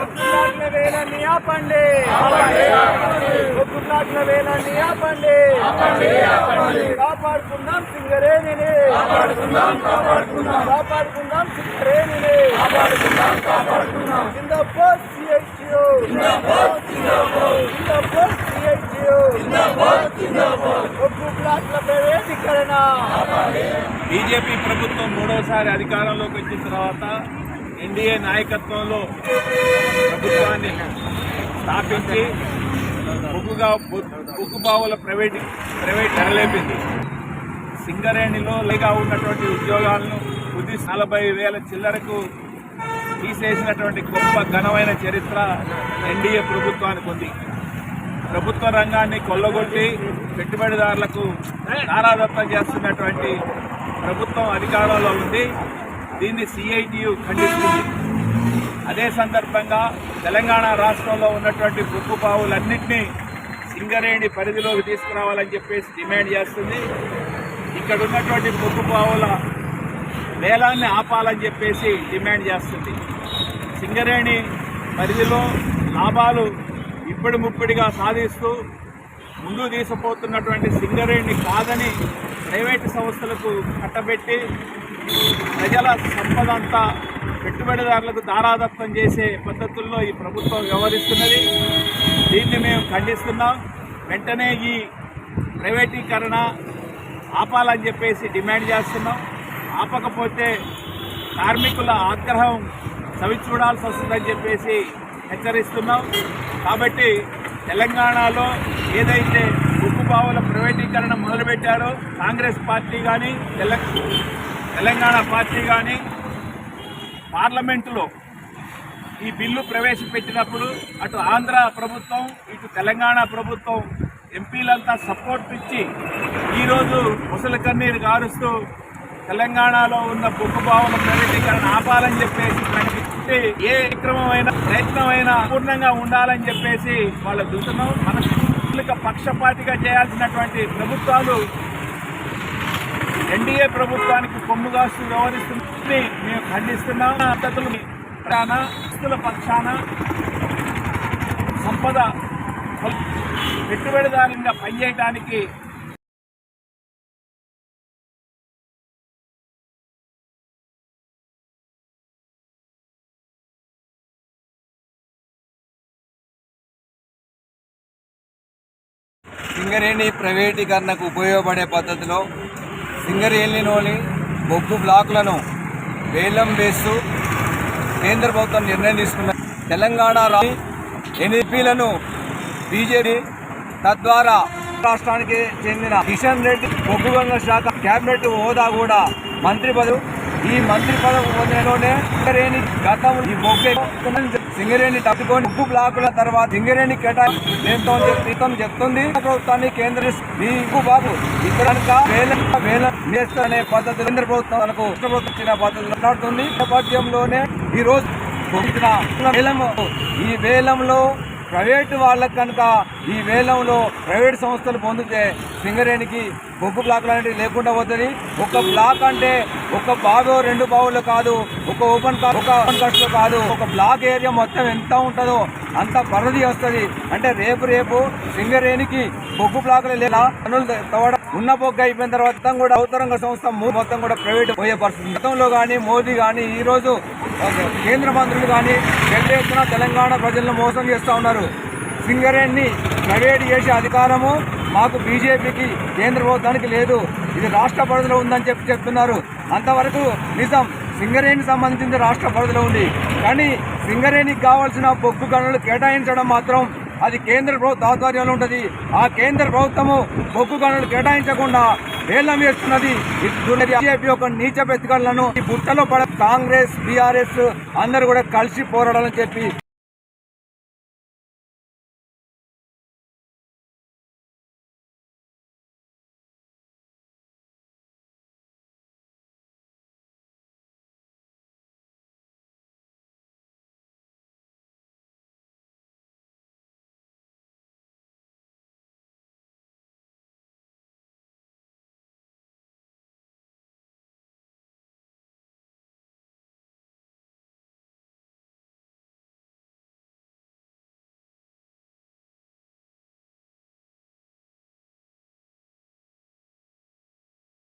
ఒక్కులాట్ల వేలాన్ని ఆపండి ఒక్కులాట్ల వేలాన్ని ఆపండి కాపాడుకుందాం సింగరేణిని కాపాడుకుందాం సింగరేణిని కింద పోస్ట్ సిఐటియు కింద పోస్ట్ సిఐటియు ఒక్కు ప్లాట్ల ప్రవేశీకరణ బీజేపీ మరోసారి అధికారంలోకి వచ్చిన తర్వాత ఎన్డీఏ నాయకత్వంలో ప్రభుత్వాన్ని స్థాపించి బొగ్గుగా బొగ్గు బావుల ప్రైవేట్ ప్రైవేట్ తెరలేపింది. సింగరేణిలో లేగా ఉన్నటువంటి ఉద్యోగాలను కొద్ది నలభై వేల చిల్లరకు తీసేసినటువంటి గొప్ప ఘనమైన చరిత్ర ఎన్డీఏ ప్రభుత్వానికి ఉంది. ప్రభుత్వ రంగాన్ని కొల్లగొట్టి పెట్టుబడిదారులకు నారాదత్తం చేస్తున్నటువంటి ప్రభుత్వం అధికారంలో ఉంది. దీన్ని సిఐటియు ఖండిస్తుంది. అదే సందర్భంగా తెలంగాణ రాష్ట్రంలో ఉన్నటువంటి బొగ్గుపావులన్నింటినీ సింగరేణి పరిధిలోకి తీసుకురావాలని చెప్పేసి డిమాండ్ చేస్తుంది. ఇక్కడ ఉన్నటువంటి బొగ్గుపావుల వేలాన్ని ఆపాలని చెప్పేసి డిమాండ్ చేస్తుంది. సింగరేణి పరిధిలో లాభాలు ఇప్పుడు ముప్పిడిగా సాధిస్తూ ముందు తీసుకుపోతున్నటువంటి సింగరేణి కాదని ప్రైవేటు సంస్థలకు కట్టబెట్టి ప్రజల సంపద అంతా పెట్టుబడిదారులకు దారాదత్తం చేసే పద్ధతుల్లో ఈ ప్రభుత్వం వ్యవహరిస్తున్నది. దీన్ని మేము ఖండిస్తున్నాం. వెంటనే ఈ ప్రైవేటీకరణ ఆపాలని చెప్పేసి డిమాండ్ చేస్తున్నాం. ఆపకపోతే కార్మికుల ఆగ్రహం చవి చూడాల్సి వస్తుందని చెప్పేసి హెచ్చరిస్తున్నాం. కాబట్టి తెలంగాణలో ఏదైతే బావుల ప్రైవేటీకరణ మొదలుపెట్టారో. కాంగ్రెస్ పార్టీ కానీ తెలంగాణ పార్టీ కానీ పార్లమెంటులో ఈ బిల్లు ప్రవేశపెట్టినప్పుడు అటు ఆంధ్ర ప్రభుత్వం ఇటు తెలంగాణ ప్రభుత్వం ఎంపీలంతా సపోర్ట్ ఇచ్చి ఈరోజు ముసలి కన్నీరు గారుస్తూ తెలంగాణలో ఉన్న బొగ్గు బావుల ప్రైవేటీకరణ ఆపాలని చెప్పేసి ప్రకటిస్తే ఏ విక్రమమైన ప్రయత్నమైనా పూర్ణంగా ఉండాలని చెప్పేసి వాళ్ళ చూస్తున్నాం మన పక్షపాతిగా చేయాల్సినటువంటి ప్రభుత్వాలు ఎన్డీఏ ప్రభుత్వానికి కొమ్ముగాస్తూ వ్యవహరిస్తుంది మేము ఖండిస్తున్నాం. పద్ధతులు ప్రధాన పక్షాన సంపద పెట్టుబడిదారులుగా పనిచేయడానికి సింగరేణి ప్రైవేటీకరణకు ఉపయోగపడే పద్ధతిలో సింగరేణిలోని బొగ్గు బ్లాకులను వేలం వేస్తూ కేంద్ర ప్రభుత్వం నిర్ణయం తీసుకున్న తెలంగాణ రా- ఎన్ఈపీలను బీజేపీ తద్వారా రాష్ట్రానికి చెందిన కిషన్ రెడ్డి బొగ్గు గంగ శాఖ కేబినెట్ హోదా కూడా మంత్రి పదవి. ఈ మంత్రి పదవి పొందడంలోనే సింగరేణి గతం ఈ బొగ్గు సింగరేణి తప్పుకొని ఉప్పు బ్లాకుల తర్వాత సింగరేణి కేటాయింపు సీతం చెప్తుంది. ప్రభుత్వాన్ని కేంద్ర ఈ ఉప్పు బాబు. ఇక్కడ అనే పద్ధతి కేంద్ర ప్రభుత్వం మనకు ప్రభుత్వం ఇచ్చిన పద్ధతి మాట్లాడుతుంది. నేపథ్యంలోనే ఈ రోజు ఈ వేలంలో ప్రైవేటు వాళ్ళకు కనుక ఈ వేలంలో ప్రైవేట్ సంస్థలు పొందితే సింగరేణికి బొగ్గు బ్లాక్ అనేవి లేకుండా పోతుంది. ఒక బ్లాక్ అంటే ఒక బావి రెండు బావులు కాదు. ఒక ఓపెన్ ఒక ఓపెన్ కాస్ట్ కాదు. ఒక బ్లాక్ ఏరియా మొత్తం ఎంత ఉంటుందో అంత పరిధి వస్తుంది. అంటే రేపు రేపు సింగరేణికి బొగ్గు బ్లాకులు లేదా పనులు తవ్వడం ఉన్న బొగ్గు అయిపోయిన తర్వాత కూడా అవతరంగ సంస్థ మొత్తం కూడా ప్రైవేట్ పోయే పరిస్థితి. గతంలో కానీ మోదీ కానీ ఈ రోజు కేంద్ర మంత్రులు కానీ పెద్ద ఎత్తున తెలంగాణ ప్రజలను మోసం చేస్తూ ఉన్నారు. సింగరేణిని ప్రైవేట్ చేసే అధికారము మాకు బీజేపీకి కేంద్ర ప్రభుత్వానికి లేదు. ఇది రాష్ట్ర పరిధిలో ఉందని చెప్పి చెప్తున్నారు. అంతవరకు నిజం సింగరేణికి సంబంధించి రాష్ట్ర పరిధిలో ఉంది. కానీ సింగరేణికి కావాల్సిన బొగ్గు గనులు కేటాయించడం మాత్రం అది కేంద్ర ప్రభుత్వ ఆధ్వర్యంలో ఉంటుంది. ఆ కేంద్ర ప్రభుత్వము బొగ్గు గనులు కేటాయించకుండా వేలం వేస్తున్నది. బీజేపీ యొక్క నీచ పెట్టుకలను ఈ బుట్టలో పడ కాంగ్రెస్ బీఆర్ఎస్ అందరూ కూడా కలిసి పోరాడాలని చెప్పి